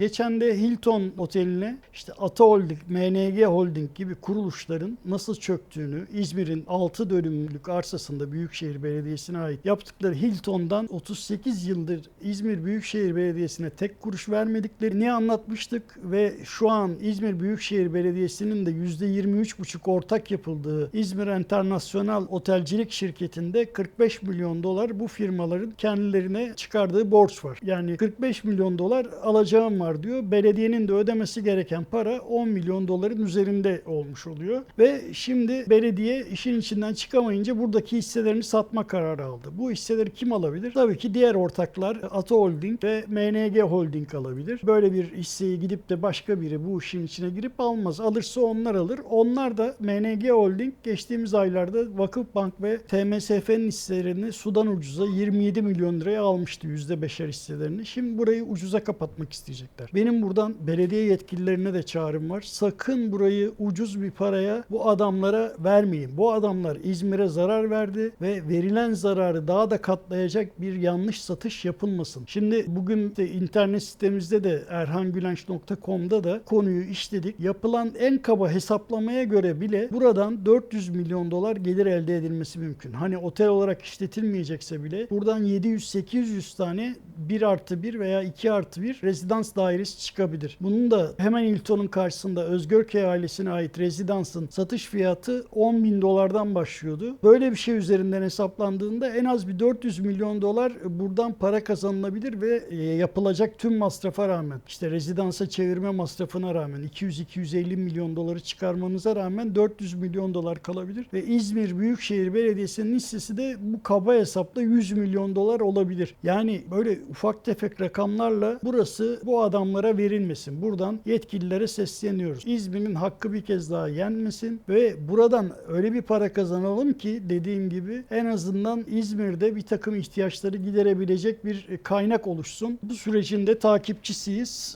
Geçen de Hilton Oteli'ne işte Ata Holding, MNG Holding gibi kuruluşların nasıl çöktüğünü İzmir'in 6 dönümlük arsasında Büyükşehir Belediyesi'ne ait yaptıkları Hilton'dan 38 yıldır İzmir Büyükşehir Belediyesi'ne tek kuruş vermediklerini anlatmıştık ve şu an İzmir Büyükşehir Belediyesi'nin de %23,5 ortak yapıldığı İzmir Enternasyonal Otelcilik Şirketi'nde 45 milyon dolar bu firmaların kendilerine çıkardığı borç var. Yani 45 milyon dolar alacağım var diyor. Belediyenin de ödemesi gereken para 10 milyon doların üzerinde olmuş oluyor. Ve şimdi belediye işin içinden çıkamayınca buradaki hisselerini satma kararı aldı. Bu hisseleri kim alabilir? Tabii ki diğer ortaklar Ata Holding ve MNG Holding alabilir. Böyle bir hisseyi gidip de başka biri bu işin içine girip almaz. Alırsa onlar alır. Onlar da MNG Holding geçtiğimiz aylarda Vakıfbank ve TMSF'nin hisselerini sudan ucuza 27 milyon liraya almıştı %5'er hisselerini. Şimdi burayı ucuza kapatmak isteyecekler. Benim buradan belediye yetkililerine de çağrım var. Sakın burayı ucuz bir paraya bu adamlara vermeyin. Bu adamlar İzmir'e zarar verdi ve verilen zararı daha da katlayacak bir yanlış satış yapılmasın. Şimdi bugün de internet sitemizde de erhangülenç.com'da da konuyu işledik. Yapılan en kaba hesaplamaya göre bile buradan 400 milyon dolar gelir elde edilmesi mümkün. Hani otel olarak işletilmeyecekse bile buradan 700-800 tane 1 artı 1 veya 2 artı 1 rezidans dairesi çıkabilir. Bunun da hemen Hilton'un karşısında Özgörköy ailesine ait rezidansın satış fiyatı 10 bin dolardan başlıyordu. Böyle bir şey üzerinden hesaplandığında en az bir 400 milyon dolar buradan para kazanılabilir ve e, yapılacak tüm masrafa rağmen işte rezidansa çevirme masrafına rağmen 200-250 milyon doları çıkarmanıza rağmen 400 milyon dolar kalabilir ve İzmir Büyükşehir Belediyesi'nin hissesi de bu kaba hesapla 100 milyon dolar olabilir. Yani böyle ufak tefek rakamlarla burası bu adamlara verilmesin. Buradan yetkililere sesleniyoruz. İzmir'in hakkı bir kez daha yenmesin ve buradan öyle bir para kazanalım ki dediğim gibi en azından İzmir'de bir takım ihtiyaçları giderebilecek bir kaynak oluşsun. Bu sürecin de takipçisiyiz.